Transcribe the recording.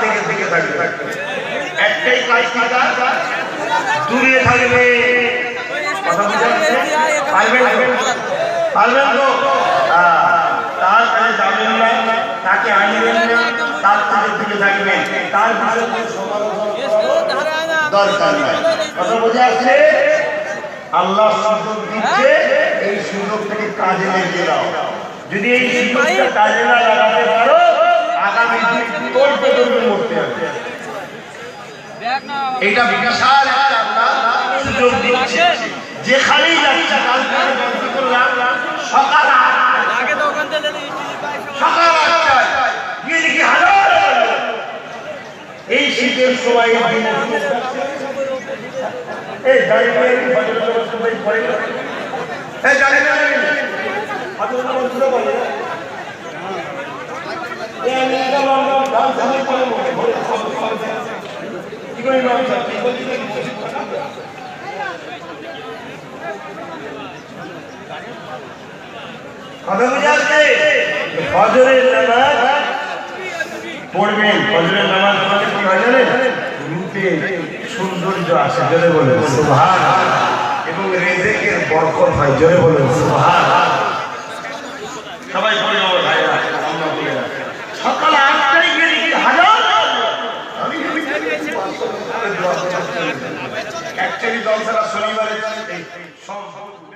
থেকে থেকে থাকবে। একটাই কাজ কাজ দূরে থাকবে। থেকে আল্লাহ দিচ্ছে, এই সুযোগ থেকে কাজে লেগে দাও। যদি এই সুযোগটা কাজে না লাগাতে পারো, আগামী দিন এটা আল্লাহ সুযোগ দিচ্ছে। যেখানেই যাচ্ছে সকাল সকাল। এই শীতের সময় এই দাঁড়িয়ে সবাই দাঁড়িয়ে ভজনের নামাজ শুরু করে না? এই আমি এটা লন্ডন, গান সবাই পড়ে মনে, ভোরে সবাই পড়ে। কি করে ইমাম সাহেব, কি বলছি দেখি? কথা বুঝে আসছে। ফজরের নামাজ। পড়বেন ফজরের নামাজ পড়লে কি হয় জানেন? রূপে সৌন্দর্য আসে জোরে বলেন। সুবহান এবং রেজেকের বরকত হয় জোরে সুবহান সবাই পড়ে যাব ভাইরা বলে সকাল আটটায় গিয়ে দেখি হাজার? আমি অ্যাকচুয়ালি শনিবারে এই-